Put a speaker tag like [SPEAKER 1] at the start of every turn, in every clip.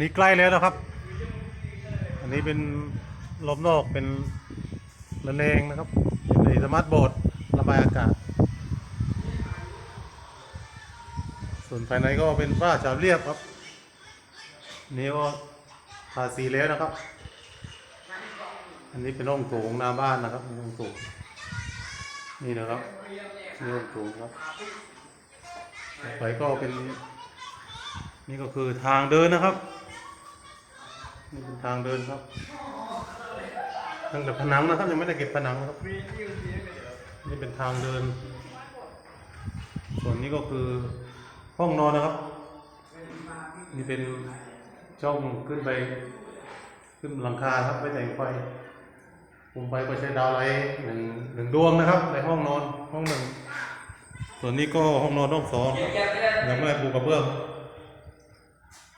[SPEAKER 1] นี่ใกล้แล้วนะครับ อันนี้เป็นลมนอกเป็นระเนงนะครับในสมาร์ทบอร์ดระบายอากาศ ส่วนภายในก็เป็นฝ้าฉาบเรียบครับนี่ก็ทาสีแล้วนะครับ อันนี้เป็นห้องโถงหน้าบ้านนะครับนี่ห้องโถงนี่นะครับนี่ห้องโถงครับต่อไปก็เป็นนี่ก็คือทางเดินนะครับ นี่เป็นทางเดินครับตั้งแต่ผนังนะครับยังไม่ได้เก็บผนังครับ นี่เป็นทางเดิน ส่วนนี้ก็คือห้องนอนนะครับ นี่เป็นช่องขึ้นไป ขึ้นหลังคาครับไปแต่งไฟผมไฟก็ใช้ดาวไลท์หนึ่งหนึ่งดวงนะครับ ในห้องนอนห้องหนึ่ง ส่วนนี้ก็ห้องนอนห้องสองยังไม่ได้ปูกระเบื้อง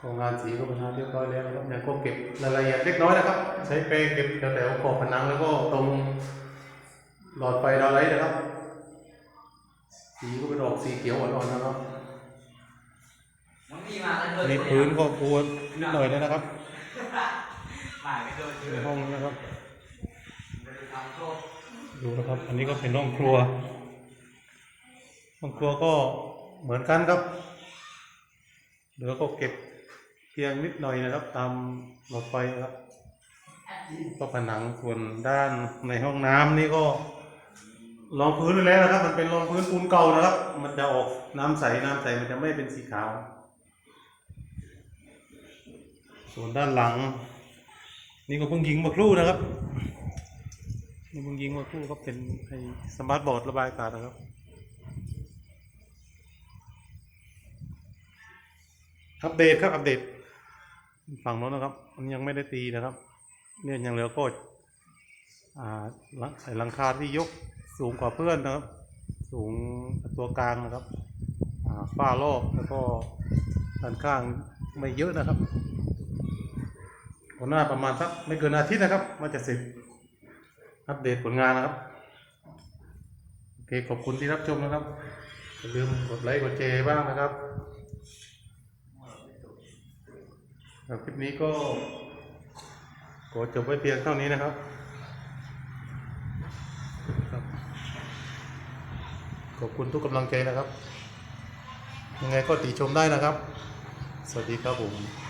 [SPEAKER 1] ก็งานสีก็เป็นงานเรียบร้อยแล้วนะครับยังก็เก็บรายละเอียดเล็กน้อยนะครับ ใช้เปรย์เก็บแถวๆขอบผนังแล้วก็ตรงหลอดไฟดาวไลท์นะครับ สีก็เป็นออกสีเขียวอ่อนๆนะครับ
[SPEAKER 2] มันมีมาแล้วเธอ
[SPEAKER 1] นี่พื้นก็ปูนิดหน่อยแล้วนะครับ
[SPEAKER 2] หมายไม่โดนเธ
[SPEAKER 1] ใน
[SPEAKER 2] อ
[SPEAKER 1] ห้องนะครับ
[SPEAKER 2] ไปทำโทษ
[SPEAKER 1] ดูนะครับ อันนี้ก็เป็นห้องครัว ห้องครัวก็เหมือนกันครับเหลือก็เก็บเพียงนิดหน่อยนะครับ ตามหลอดไฟครับ ก็ผนังส่วนด้านในห้องน้ำนี่ก็รองพื้นแล้วนะครับ มันเป็นรองพื้นปูนเก่านะครับ มันจะออกน้ำใสน้ำใสมันจะไม่เป็นสีขาว ส่วนด้านหลัง นี่ก็เพิ่งยิงมาครู่นะครับนี่เพิ่งยิงมาครู่ก็เป็นไอ้สมาร์ทบอร์ดระบายอากาศนะครับอัปเดตครับอัปเดต ฝั่งโน้นนะครับ มันยังไม่ได้ตีนะครับ เนี่ยยังเหลือก็อ่าหลังใส่หลังคาที่ยกสูงกว่าเพื่อนนะครับ สูงตัวกลางนะครับอ่าฝ้ารอบแล้วก็ด้านข้างไม่เยอะนะครับวันหน้าประมาณสักไม่เกินอาทิตย์นะครับ มันจะเสร็จอัปเดตผลงานนะครับ โอเคขอบคุณที่รับชมนะครับอย่าลืมกดไลค์กดแชร์บ้างนะครับ ครับคลิปนี้ก็ขอจบไว้เพียงเท่านี้นะครับครับขอบคุณทุกกำลังใจนะครับ ยังไงก็ติชมได้นะครับ สวัสดีครับผม